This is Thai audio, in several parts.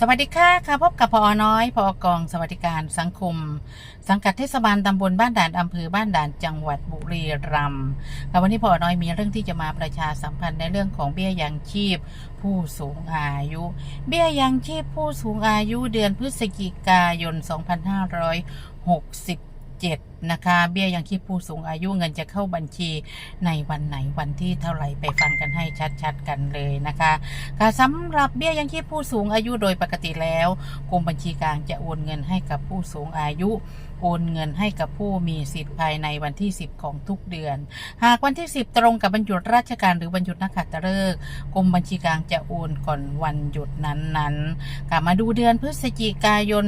สวัสดีค่ะค่ะพบกับพอน้อยพอกองสวัสดิการสังคม สังกัดเทศบาลตำบลบ้านด่านอำเภอบ้านด่านจังหวัดบุรีรัมย์ค่ะวันนี้พอน้อยมีเรื่องที่จะมาประชาสัมพันธ์ในเรื่องของเบี้ยยังชีพ ผู้สูงอายุ เบี้ยยังชีพผู้สูงอายุเดือนพฤศจิกายน 7 นะคะ เบี้ยยังคิดผู้สูงอายุเงินจะเข้าบัญชีในวันไหนวันที่เท่าไหร่ไปฟังกันให้ชัดๆกันเลยนะคะค่ะสำหรับเบี้ยยังคิดผู้สูงอายุโดยปกติแล้วกรมบัญชีกลางจะโอนเงินให้กับผู้สูงอายุโอนเงินให้กับผู้มีสิทธิ์ภายในวันที่ 10 ของทุกเดือน หากวันที่ 10 ตรงกับบรรจุดราชการหรือวันหยุดนักขัตฤกษ์กรมบัญชีกลางจะโอนก่อนวันหยุดนั้นๆกลับมาดูเดือนพฤศจิกายน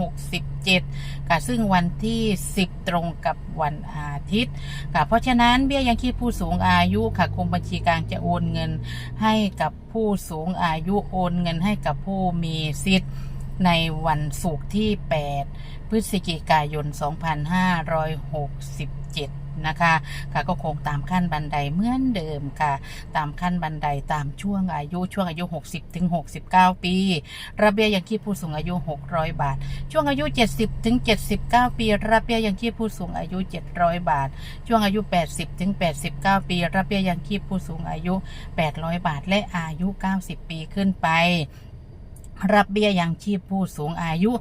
2567ค่ะซึ่งวันที่ 10 ตรงกับวันอาทิตย์ค่ะเพราะฉะนั้นเบี้ยยังชีพผู้สูงอายุค่ะกรมบัญชีกลางจะโอนเงินให้กับผู้สูงอายุโอนเงินให้กับผู้มีสิทธิ์ ในวันศุกร์ที่ 8 พฤศจิกายน 2567 นะคะค่ะก็คงตามขั้นบันไดเหมือนเดิมค่ะ ตามขั้นบันไดตามช่วงอายุช่วงอายุ 60ถึง69 ปี ระเบียยังชีผู้สูงอายุ 600 บาท ช่วงอายุ 70ถึง79 ปี ระเบียยังชีผู้สูงอายุ 700 บาท ช่วงอายุ 80ถึง89 ปี ระเบียยังชีผู้สูงอายุ 800 บาท และอายุ 90 ปีขึ้นไป รับเบี้ยยังชีพผู้สูงอายุ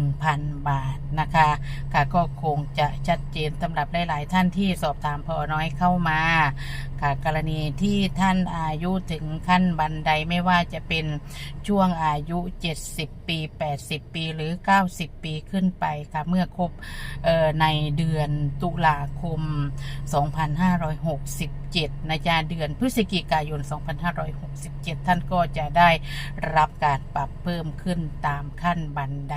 1,000 บาทนะคะค่ะก็คงจะชัดเจนสำหรับหลาย ๆ ท่านที่สอบถามพอน้อยเข้ามา ค่ะ กรณีที่ท่านอายุถึงขั้นบันไดไม่ว่าจะเป็นช่วงอายุ 70 ปี 80 ปีหรือ 90 ปีขึ้นไปค่ะเมื่อครบออในเดือนตุลาคม 2567นะจ๊ะเดือนพฤศจิกายน 2567 ท่านก็จะได้รับการปรับเพิ่มขึ้นตามขั้นบันได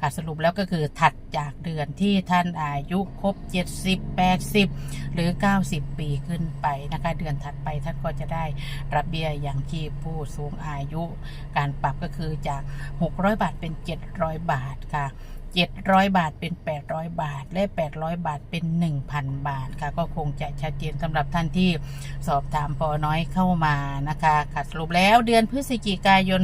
ค่ะสรุปแล้วก็คือถัดจากเดือนที่ท่านอายุครบ 70 80 หรือ 90 ปีขึ้นไปนะคะ เดือนถัดไปท่านก็จะได้รับเบี้ยอย่างชีพผู้สูงอายุ การปรับก็คือจาก 600 บาทเป็น 700 บาทค่ะ700 บาทเป็น 800 บาท และ 800 บาทเป็น 1,000 บาทค่ะ ก็คงจะชัดเจนสำหรับท่านที่สอบถามปอน้อยเข้ามานะคะค่ะสรุปแล้วเดือนพฤศจิกายน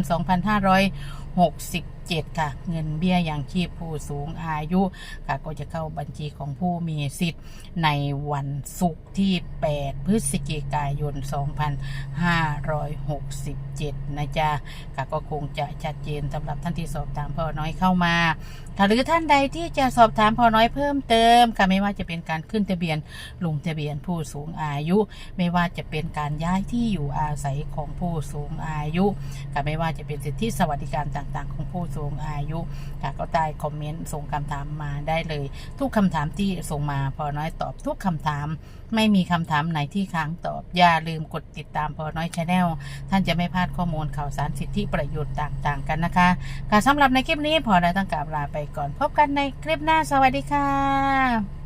2,560 7 ค่ะ เงินเบี้ยยังชีพผู้สูงอายุค่ะก็จะเข้าบัญชีของผู้มีสิทธิ์ในวันศุกร์ที่ 8 พฤศจิกายน 2567 นะจ๊ะค่ะก็คงจะชัดเจนสำหรับท่านที่สอบถามพอน้อยเข้ามาค่ะหรือท่านใดที่จะสอบถามพอน้อยเพิ่มเติมค่ะไม่ว่าจะเป็นการขึ้นทะเบียนลงทะเบียนผู้สูงอายุ ไม่ว่าจะเป็นการย้ายที่อยู่อาศัยของผู้สูงอายุค่ะไม่ว่าจะเป็นสิทธิสวัสดิการต่างๆ ของผู้สูงอายุค่ะก็ใต้คอมเมนต์ส่งคำถามมาได้เลย ทุกคำถามที่ส่งมาพอน้อยตอบทุกคำถาม ไม่มีคำถามไหนที่ค้างตอบ อย่าลืมกดติดตามพอน้อยชาแนลท่านจะไม่พลาดข้อมูลข่าวสารสิทธิประโยชน์ต่างๆ กันนะคะค่ะสำหรับในคลิปนี้พอน้อยต้องกราบลาไปก่อน พบกันในคลิปหน้าสวัสดีค่ะ